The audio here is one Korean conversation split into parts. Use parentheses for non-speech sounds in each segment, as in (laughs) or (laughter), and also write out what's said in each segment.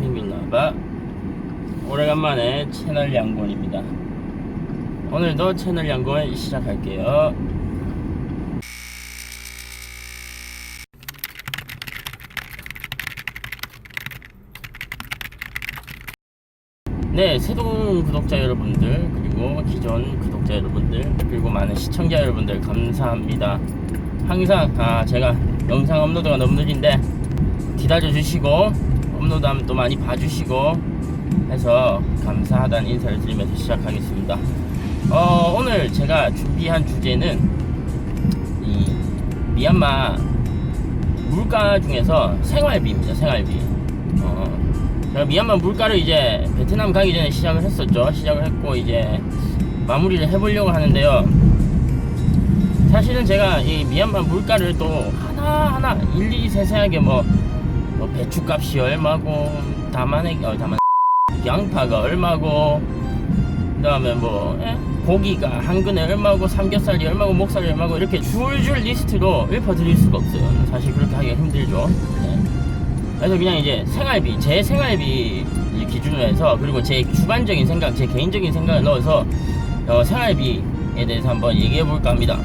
힘이 나봐. 오래간만에 채널 양곤입니다. 오늘도 채널 양곤 시작할게요. 네 새로운 구독자 여러분들 그리고 기존 구독자 여러분들 그리고 많은 시청자 여러분들 감사합니다. 항상 아 제가 영상 업로드가 너무 느린데 기다려 주시고 업로드하면 또 많이 봐주시고 해서 감사하다는 인사를 드리면서 시작하겠습니다. 어, 오늘 제가 준비한 주제는 이 미얀마 물가 중에서 생활비입니다. 생활비. 어, 미얀마 물가를 이제 베트남 가기 전에 시작을 했었죠. 시작을 했고 이제 마무리를 해보려고 하는데요. 사실은 제가 이 미얀마 물가를 또 하나하나 일일이 세세하게 뭐, 뭐 배추값이 얼마고 다만액 어 다만 양파가 얼마고 그다음에 뭐 예? 고기가 한 근에 얼마고 삼겹살이 얼마고 목살이 얼마고 이렇게 줄줄 리스트로 읊어드릴 수가 없어요. 사실 그렇게 하기가 힘들죠. 네. 그래서 그냥 이제 생활비 제 생활비 기준으로 해서 그리고 제 주관적인 생각 제 개인적인 생각을 넣어서 어, 생활비에 대해서 한번 얘기해 볼까 합니다.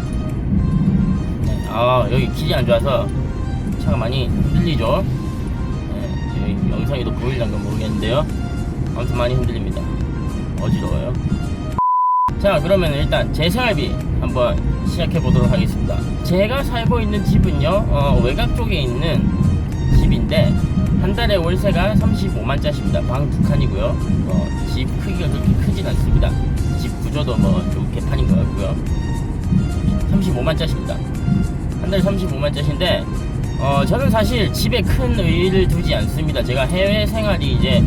네, 아 여기 길이 안 좋아서 차가 많이 흔들리죠. 영상에도 보일란가 모르겠는데요. 아무튼 많이 흔들립니다. 어지러워요. 자 그러면 일단 제 생활비 한번 시작해 보도록 하겠습니다. 제가 살고 있는 집은요 어, 외곽 쪽에 있는 집인데 한 달에 월세가 35만짜리입니다. 방 두 칸이고요. 어, 집 크기가 그렇게 크진 않습니다. 집 구조도 뭐 좀 개판인 것 같고요. 35만짜리입니다. 한 달에 35만짜리인데 어, 저는 사실 집에 큰 의의를 두지 않습니다. 제가 해외 생활이 이제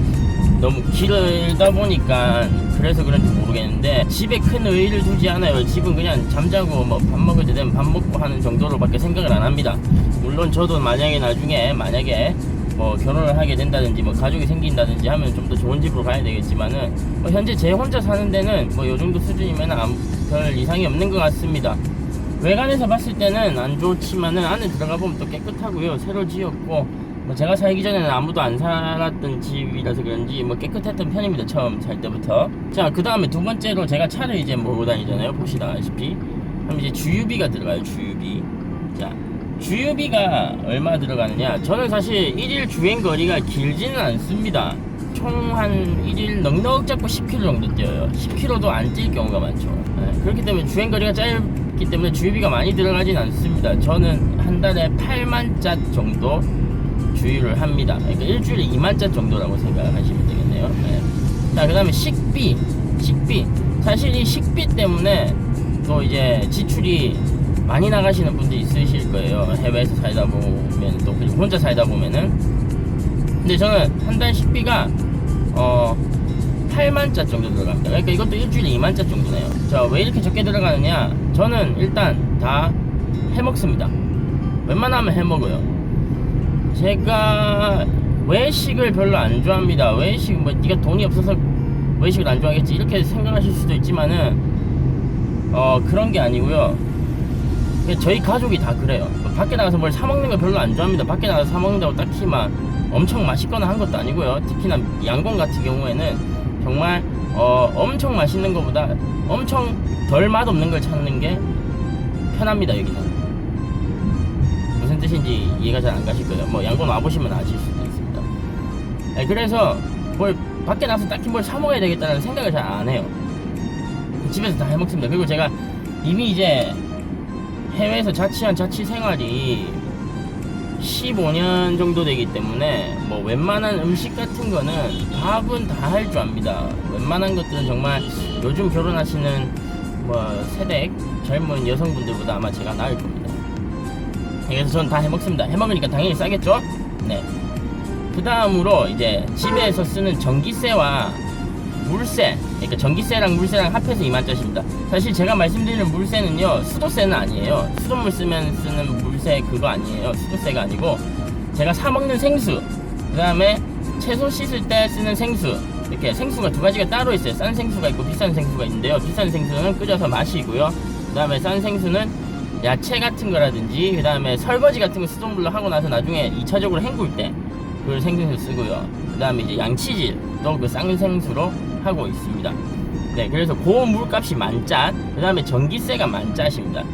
너무 길다 보니까 그래서 그런지 모르겠는데 집에 큰 의의를 두지 않아요. 집은 그냥 잠자고 뭐 밥 먹을 때 되면 밥 먹고 하는 정도로밖에 생각을 안 합니다. 물론 저도 만약에 나중에 만약에 뭐 결혼을 하게 된다든지 뭐 가족이 생긴다든지 하면 좀 더 좋은 집으로 가야 되겠지만은 뭐 현재 제 혼자 사는 데는 뭐 요 정도 수준이면 별 이상이 없는 것 같습니다. 외관에서 봤을 때는 안 좋지만은 안에 들어가 보면 또 깨끗하고요. 새로 지었고 뭐 제가 살기 전에는 아무도 안 살았던 집이라서 그런지 뭐 깨끗했던 편입니다. 처음 살 때부터. 자, 그 다음에 두 번째로 제가 차를 이제 몰고 다니잖아요. 보시다시피. 그럼 이제 주유비가 들어가요. 주유비. 자, 주유비가 얼마 들어가느냐? 저는 사실 일일 주행 거리가 길지는 않습니다. 총 한 일일 넉넉 잡고 10km 정도 뛰어요. 10km도 안 뛸 경우가 많죠. 네, 그렇기 때문에 주행 거리가 짧 기 때문에 주유비가 많이 들어가진 않습니다. 저는 한 달에 8만 짜 정도 주유를 합니다. 그러니까 일주일에 2만 짜 정도라고 생각하시면 되겠네요. 네. 자, 그 다음에 식비. 식비. 사실 이 식비 때문에 또 이제 지출이 많이 나가시는 분들이 있으실 거예요. 해외에서 살다 보면 또 그리고 혼자 살다 보면은. 근데 저는 한 달 식비가 어 8만 짜 정도 들어갑니다. 그러니까 이것도 일주일에 2만 짜 정도네요. 자, 왜 이렇게 적게 들어가느냐? 저는 일단 다 해먹습니다. 웬만하면 해먹어요. 제가 외식을 별로 안 좋아합니다. 외식 뭐 네가 돈이 없어서 외식을 안 좋아하겠지 이렇게 생각하실 수도 있지만은 어 그런 게 아니고요. 저희 가족이 다 그래요. 뭐 밖에 나가서 뭘 사 먹는 걸 별로 안 좋아합니다. 밖에 나가서 사 먹는다고 딱히 막 엄청 맛있거나 한 것도 아니고요. 특히나 양곤 같은 경우에는 정말 어 엄청 맛있는 것보다 엄청 덜 맛없는 걸 찾는 게 편합니다 여기는. 무슨 뜻인지 이해가 잘 안 가실 거예요. 뭐 양곤 와보시면 아실 수도 있습니다. 네, 그래서 뭘 밖에 나서 딱히 뭘 사 먹어야 되겠다는 생각을 잘 안 해요. 집에서 다 해먹습니다. 그리고 제가 이미 이제 해외에서 자취한 자취 생활이 15년 정도 되기 때문에 뭐 웬만한 음식 같은 거는 밥은 다 할 줄 압니다. 웬만한 것들은 정말 요즘 결혼하시는 뭐 세대 젊은 여성분들보다 아마 제가 나을 겁니다. 그래서 저는 다 해먹습니다. 해먹으니까 당연히 싸겠죠? 네. 그 다음으로 이제 집에서 쓰는 전기세와 물세, 그러니까 전기세랑 물세랑 합해서 2만 짜리입니다. 사실 제가 말씀드리는 물세는요, 수도세는 아니에요. 수돗물 쓰면 쓰는 물세 그거 아니에요. 수도세가 아니고, 제가 사 먹는 생수, 그 다음에 채소 씻을 때 쓰는 생수, 이렇게 생수가 두 가지가 따로 있어요. 싼 생수가 있고 비싼 생수가 있는데요. 비싼 생수는 끓여서 마시고요. 그 다음에 싼 생수는 야채 같은 거라든지, 그 다음에 설거지 같은 거 수돗물로 하고 나서 나중에 2차적으로 헹굴 때, 그 생생수 쓰고요. 그 다음에 이제 양치질도 그 쌍생수로 하고 있습니다. 네, 그래서 고물값이 만짠, 그 다음에 전기세가 만짜십니다.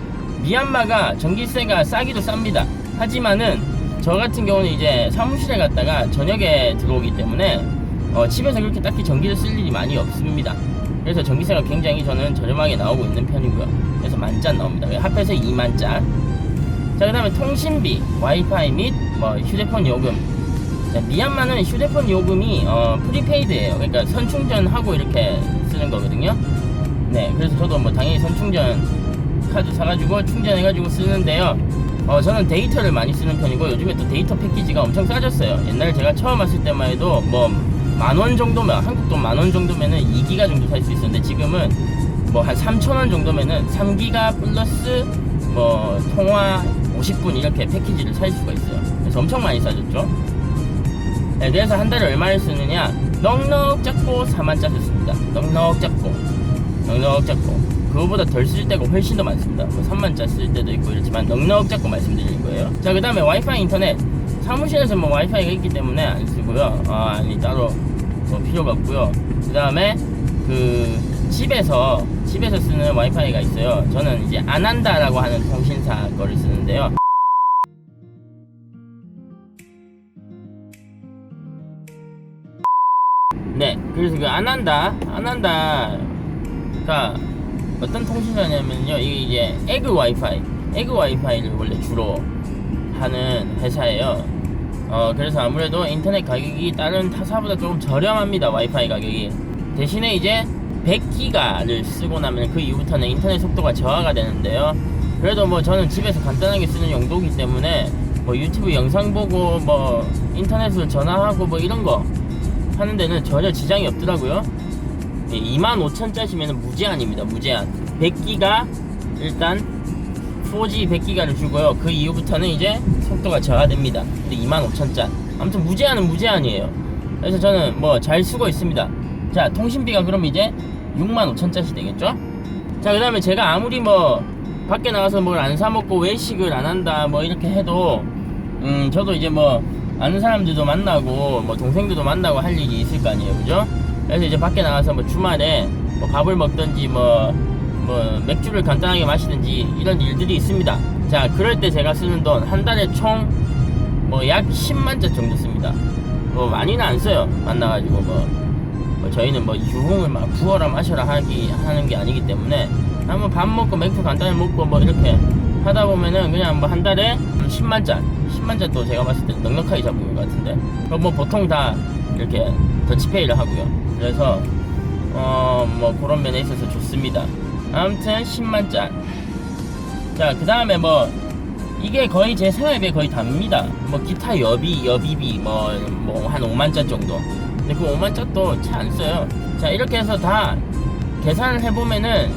미얀마가 전기세가 싸기도 쌉니다. 하지만은 저 같은 경우는 이제 사무실에 갔다가 저녁에 들어오기 때문에 어, 집에서 그렇게 딱히 전기를 쓸 일이 많이 없습니다. 그래서 전기세가 굉장히 저는 저렴하게 나오고 있는 편이고요. 그래서 만짠 나옵니다. 합해서 2만짠. 자, 그 다음에 통신비, 와이파이 및 뭐 휴대폰 요금. 자, 미얀마는 휴대폰 요금이 어, 프리페이드예요. 그러니까 선충전하고 이렇게 쓰는 거거든요. 네, 그래서 저도 뭐 당연히 선충전 카드 사가지고 충전해가지고 쓰는데요. 어, 저는 데이터를 많이 쓰는 편이고 요즘에 또 데이터 패키지가 엄청 싸졌어요. 옛날에 제가 처음 왔을 때만 해도 뭐 만 원 정도면 한국 돈 만 원 정도면은 2기가 정도 살 수 있었는데 지금은 뭐 한 3천 원 정도면은 3기가 플러스 뭐 통화 50분 이렇게 패키지를 살 수가 있어요. 그래서 엄청 많이 싸졌죠. 네, 그래서 한 달에 얼마를 쓰느냐? 넉넉 잡고 4만 짜 썼습니다. 넉넉 잡고, 넉넉 잡고. 그거보다 덜 쓸 때가 훨씬 더 많습니다. 뭐 3만 짜 쓸 때도 있고 이렇지만 넉넉 잡고 말씀드리는 거예요. 자, 그 다음에 와이파이 인터넷. 사무실에서 뭐 와이파이가 있기 때문에 안 쓰고요. 아, 아니, 따로 뭐 필요가 없고요. 그 다음에 그 집에서, 집에서 쓰는 와이파이가 있어요. 저는 이제 아난다라고 하는 통신사 거를 쓰는데요. 그래서 그 안 한다, 안 한다가 어떤 통신사냐면요, 이게 이제 에그 와이파이, 에그 와이파이를 원래 주로 하는 회사예요. 어, 그래서 아무래도 인터넷 가격이 다른 타사보다 조금 저렴합니다, 와이파이 가격이. 대신에 이제 100기가를 쓰고 나면 그 이후부터는 인터넷 속도가 저하가 되는데요. 그래도 뭐 저는 집에서 간단하게 쓰는 용도이기 때문에 뭐 유튜브 영상 보고 뭐 인터넷을 전화하고 뭐 이런 거 하는 데는 전혀 지장이 없더라고요. 25,000짜리면 무제한입니다. 무제한. 100기가 일단 4G 100기가를 주고요. 그 이후부터는 이제 속도가 저하됩니다. 근데 25,000짜. 아무튼 무제한은 무제한이에요. 그래서 저는 뭐 잘 쓰고 있습니다. 자, 통신비가 그럼 이제 65,000짜리 되겠죠? 자, 그 다음에 제가 아무리 뭐 밖에 나가서 뭘 안 사먹고 외식을 안 한다 뭐 이렇게 해도 음, 저도 이제 뭐 아는 사람들도 만나고 뭐 동생들도 만나고 할 일이 있을 거 아니에요. 그죠? 그래서 이제 밖에 나가서 뭐 주말에 뭐 밥을 먹든지 뭐, 뭐 맥주를 간단하게 마시든지 이런 일들이 있습니다. 자 그럴 때 제가 쓰는 돈 한 달에 총 뭐 약 10만짜 정도 씁니다. 뭐 많이는 안 써요. 만나가지고 뭐, 뭐 저희는 뭐 유흥을 막 부어라 마셔라 하기 하는 게 아니기 때문에 한번 밥 먹고 맥주 간단히 먹고 뭐 이렇게 하다 보면은 그냥 뭐 한 달에 10만짜 10만짜 또 제가 봤을 때 넉넉하게 잡은 것 같은데? 그럼 뭐 보통 다 이렇게 더치페이를 하고요. 그래서 어 뭐 그런 면에 있어서 좋습니다. 아무튼 10만 짜 자그 다음에 뭐 이게 거의 제 생활비에 거의 답니다. 뭐 기타 여비 여비비 뭐 뭐 한 5만 짜 정도. 근데 그 5만 짜도 잘안 써요. 자 이렇게 해서 다 계산을 해보면은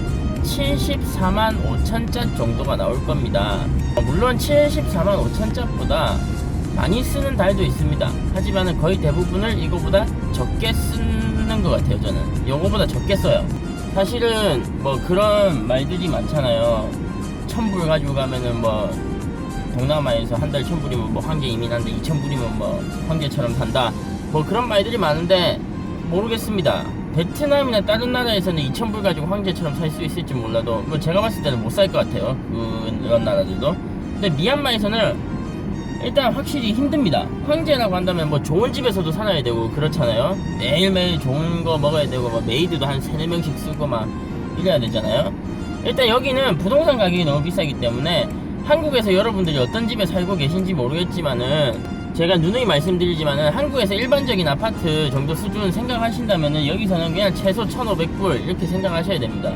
74만 5천 짜 정도가 나올 겁니다. 물론 74만 5천짜보다 많이 쓰는 달도 있습니다. 하지만 거의 대부분을 이거보다 적게 쓰는 것 같아요, 저는. 이거보다 적게 써요. 사실은 뭐 그런 말들이 많잖아요. 천불 가지고 가면은 뭐 동남아에서 한 달 천불이면 뭐 황제 이민한데 이천 불이면 뭐 황제처럼 산다. 뭐 그런 말들이 많은데 모르겠습니다. 베트남이나 다른 나라에서는 2,000불 가지고 황제처럼 살 수 있을지 몰라도 뭐 제가 봤을 때는 못 살 것 같아요. 그런 나라들도. 근데 미얀마에서는 일단 확실히 힘듭니다. 황제라고 한다면 뭐 좋은 집에서도 살아야 되고 그렇잖아요. 매일매일 좋은 거 먹어야 되고 뭐 메이드도 한 3, 4명씩 쓰고 막 이래야 되잖아요. 일단 여기는 부동산 가격이 너무 비싸기 때문에 한국에서 여러분들이 어떤 집에 살고 계신지 모르겠지만은 제가 누누이 말씀드리지만은 한국에서 일반적인 아파트 정도 수준 생각하신다면은 여기서는 그냥 최소 1,500불 이렇게 생각하셔야 됩니다.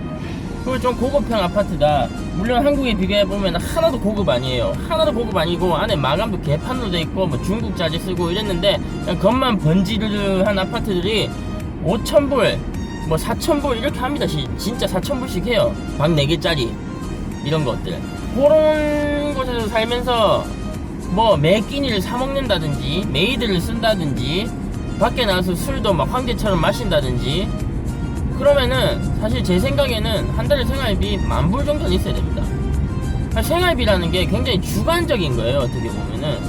그리고 좀 고급형 아파트다. 물론 한국에 비교해보면 하나도 고급 아니에요. 하나도 고급 아니고 안에 마감도 개판으로 돼 있고 뭐 중국 자재 쓰고 이랬는데 그냥 겉만 번지르르한 아파트들이 5,000불, 뭐 4,000불 이렇게 합니다. 시- 진짜 4,000불씩 해요. 방 4개짜리. 이런 것들. 그런 곳에서 살면서 뭐 매끼니를 사 먹는다든지 메이드를 쓴다든지 밖에 나가서 술도 막 황제처럼 마신다든지 그러면은 사실 제 생각에는 한 달에 생활비 만 불 정도는 있어야 됩니다. 생활비라는 게 굉장히 주관적인 거예요 어떻게 보면은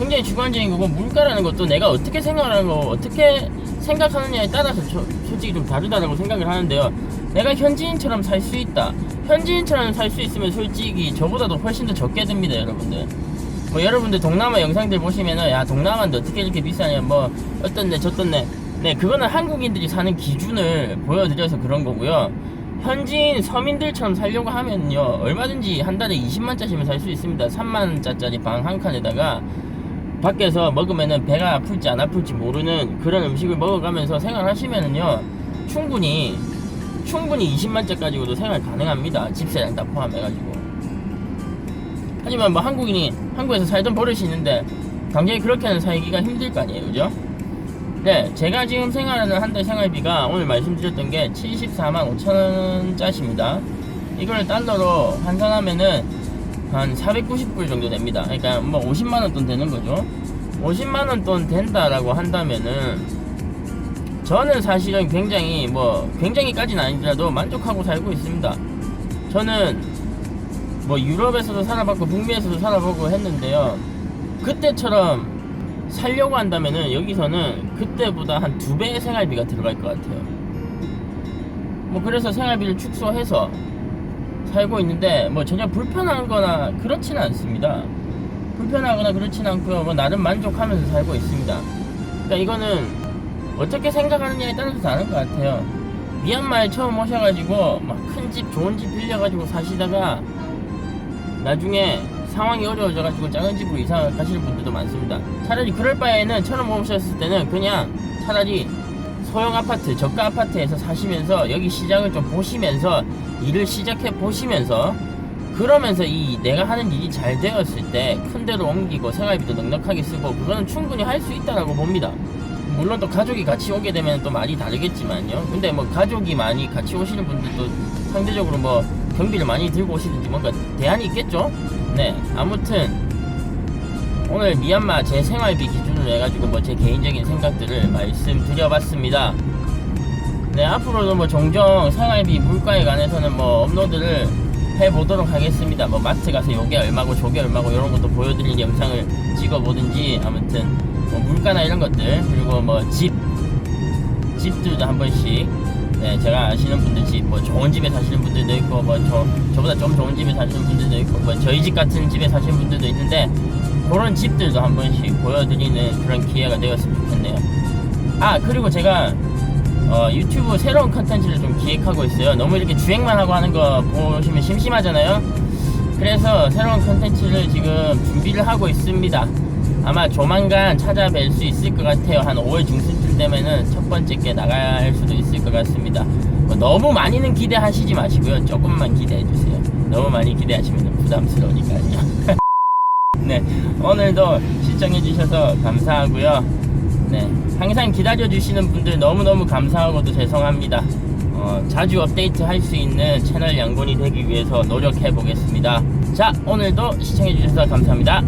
굉장히 주관적인 거고 물가라는 것도 내가 어떻게 생각하는 거 어떻게 생각하느냐에 따라서 저- 솔직히 좀 다르다라고 생각을 하는데요. 내가 현지인처럼 살 수 있다. 현지인처럼 살 수 있으면 솔직히 저보다도 훨씬 더 적게 듭니다, 여러분들. 뭐 여러분들 동남아 영상들 보시면은 야 동남아인데 어떻게 이렇게 비싸냐 뭐 어떤데 저떤데 네 그거는 한국인들이 사는 기준을 보여드려서 그런 거고요. 현지인 서민들처럼 살려고 하면요 얼마든지 한 달에 20만 짜리면 살 수 있습니다. 3만짜리 방 한 칸에다가 밖에서 먹으면은 배가 아플지 안 아플지 모르는 그런 음식을 먹어가면서 생활하시면은요 충분히 충분히 20만짜리 가지고도 생활 가능합니다. 집세랑 다 포함해 가지고. 하지만 뭐 한국인이 한국에서 살던 버릇이 있는데 당장에 그렇게는 살기가 힘들 거 아니에요 그죠? 네 제가 지금 생활하는 한 달 생활비가 오늘 말씀드렸던 게 74만 5천원짜리입니다. 이걸 달러로 환산하면은 한 490불 정도 됩니다. 그러니까 뭐 50만원 돈 되는 거죠. 50만원 돈 된다라고 한다면은 저는 사실은 굉장히 뭐 굉장히까지는 아니더라도 만족하고 살고 있습니다. 저는 뭐 유럽에서도 살아봤고 북미에서도 살아보고 했는데요. 그때처럼 살려고 한다면은 여기서는 그때보다 한 두 배의 생활비가 들어갈 것 같아요. 뭐 그래서 생활비를 축소해서 살고 있는데 뭐 전혀 불편한거나 그렇지는 않습니다. 불편하거나 그렇지는 않고요. 뭐 나름 만족하면서 살고 있습니다. 그러니까 이거는 어떻게 생각하느냐에 따라서 다른 것 같아요. 미얀마에 처음 오셔가지고 막 큰 집, 좋은 집 빌려가지고 사시다가 나중에 상황이 어려워져가지고 작은 집으로 이사 가시는 분들도 많습니다. 차라리 그럴 바에는 처음 오셨을 때는 그냥 차라리 소형 아파트, 저가 아파트에서 사시면서 여기 시장을 좀 보시면서 일을 시작해 보시면서 그러면서 이 내가 하는 일이 잘 되었을 때 큰 데로 옮기고 생활비도 넉넉하게 쓰고 그거는 충분히 할 수 있다라고 봅니다. 물론 또 가족이 같이 오게 되면 또 말이 다르겠지만요. 근데 뭐 가족이 많이 같이 오시는 분들도 상대적으로 뭐 경비를 많이 들고 오시든지 뭔가 대안이 있겠죠? 네, 아무튼 오늘 미얀마 제 생활비 기준으로 해가지고 뭐 제 개인적인 생각들을 말씀드려봤습니다. 네, 앞으로도 뭐 종종 생활비 물가에 관해서는 뭐 업로드를 해보도록 하겠습니다. 뭐 마트 가서 요게 얼마고 저게 얼마고 이런 것도 보여드릴 영상을 찍어보든지 아무튼 뭐 물가나 이런 것들 그리고 뭐 집 집들도 한 번씩 네, 제가 아시는 분들 집, 뭐 좋은 집에 사시는 분들도 있고, 뭐 저, 저보다 좀 좋은 집에 사시는 분들도 있고, 뭐 저희 집 같은 집에 사시는 분들도 있는데, 그런 집들도 한 번씩 보여드리는 그런 기회가 되었으면 좋겠네요. 아, 그리고 제가, 어, 유튜브 새로운 컨텐츠를 좀 기획하고 있어요. 너무 이렇게 주행만 하고 하는 거 보시면 심심하잖아요? 그래서 새로운 컨텐츠를 지금 준비를 하고 있습니다. 아마 조만간 찾아뵐 수 있을 것 같아요. 한 5월 중순쯤 되면은 첫 번째 게 나갈 수도 있을 것 같습니다. 뭐 너무 많이는 기대하시지 마시고요. 조금만 기대해 주세요. 너무 많이 기대하시면 부담스러우니까요. (laughs) 네, 오늘도 시청해 주셔서 감사하고요. 네, 항상 기다려 주시는 분들 너무너무 감사하고도 죄송합니다. 어, 자주 업데이트 할 수 있는 채널 양본이 되기 위해서 노력해 보겠습니다. 자, 오늘도 시청해 주셔서 감사합니다.